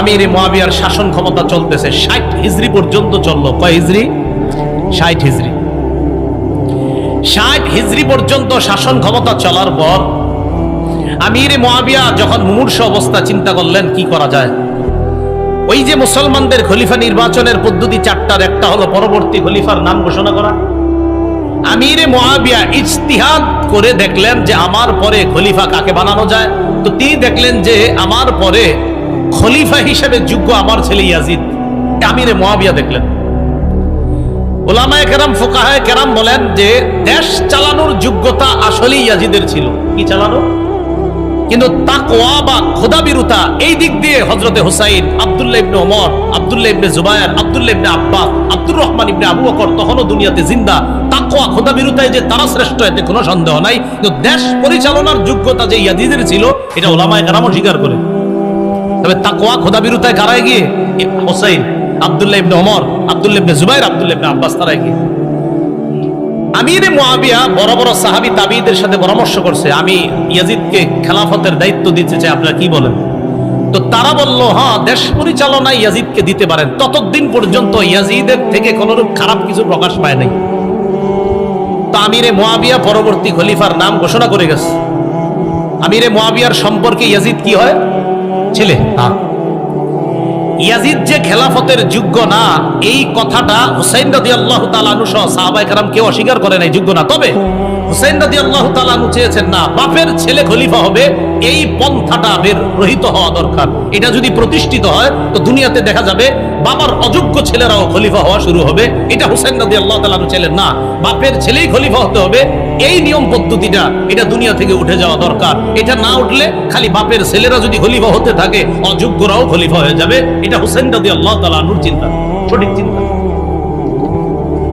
আমির মোয়াবিয়ার শাসন ক্ষমতা চলতেছে, ষাট হিজড়ি পর্যন্ত চলল। কয় হিজড়ি ষাট হিজড়ি ষাট হিজড়ি পর্যন্ত শাসন ক্ষমতা চলার পর আমির মোয়াবিয়া যখন মুমূর্ষ অবস্থা চিন্তা করলেন, কি করা যায়? ওই যে মুসলমানদের খলিফা নির্বাচনের পদ্ধতি চারটার, একটা হলো পরবর্তী খলিফার নাম ঘোষণা করা। আমিরে মোয়াবিয়া ইজতিহাদ করে দেখলেন যে, আমার পরে খলিফা কাকে বানানো যায়? তো তিনি দেখলেন যে, আমার পরে খলিফা হিসেবে যোগ্য আমার ছেলে ইয়াজিদ। আমিরে মোয়াবিয়া দেখলেন। ওলামায়ে কেরাম, ফোকাহায় কেরাম বলেন যে, দেশ চালানোর যোগ্যতা আসলেই ইয়াজিদের ছিল। কি চালানো? কিন্তু বা খোদাবিরুতা এই দিক দিয়ে হজরতে হুসাইন, আব্দুল্লাহ ইবনে ওমর, আব্দুল্লাহ ইবনে জুবায়ের, আব্দুল্লাহ ইবনে আব্বাস, আব্দুর রহমান ইবনে আবু বকর তখনও দুনিয়াতে জিন্দা। তাকওয়া, খোদাবিরুতায় যে তারা শ্রেষ্ঠ, এতে কোনো সন্দেহ নাই। কিন্তু দেশ পরিচালনার যোগ্যতা যে ইয়াজিদের ছিল, এটা ওলামায়ে কেরামও স্বীকার করে তবে তাকওয়া খোদাবিরুতায় কারায় গিয়ে হুসাইন, আব্দুল্লাহ ইবনে ওমর, আব্দুল্লাহ ইবনে জুবায়ের আব্দুল্লাহ ইবনে আব্বাস তারায় গিয়ে। আমিরে মুয়াবিয়া বড় বড় সাহাবী তাবিদের সাথে পরামর্শ করছে। আমি ইয়াজিদকে খেলাফতের দায়িত্ব দিতে চাই, আপনারা কি বলেন? তো তারা বলল হ্যাঁ দেশ পরিচালনায় ইয়াজিদকে দিতে পারেন। ততদিন পর্যন্ত ইয়াজিদের থেকে কোনরূপ খারাপ কিছু প্রকাশ পায় নাই। তো আমিরে মুয়াবিয়া পরবর্তী খলিফার নাম ঘোষণা করে গেছে। আমিরে মুয়াবিয়ার সম্পর্কে ইয়াজিদ কি হয়? ছেলে? হ্যাঁ। ইয়াজিদ যে খেলাফতের যোগ্য না, এই কথাটা হুসাইন রাদি আল্লাহ তালানু সহ সাহাবাই কেউ অস্বীকার করে নাই, যোগ্য না। তবে হুসাইন রাদি আল্লাহ তালানু চেয়েছেন, না, বাপের ছেলে খলিফা হবে, এই পন্থাটা বের রহিত হওয়া দরকার। এটা যদি প্রতিষ্ঠিত হয়, তো দুনিয়াতে দেখা যাবে বাবার অযোগ্য ছেলেরাও খলিফা হওয়া শুরু হবে। এটা হুসাইন রাদি আল্লাহ না, বাপের ছেলেই খলিফা হতে হবে, এই নিয়ম পদ্ধতিটা, এটা দুনিয়া থেকে উঠে যাওয়া দরকার। এটা না উঠলে খালি বাপের ছেলেরা যদি খলিফা হতে থাকে, অযোগ্যরাও খলিফা হয়ে যাবে। এটা হুসেন রাজি আল্লাহ তালানুর চিন্তা সঠিক চিন্তা।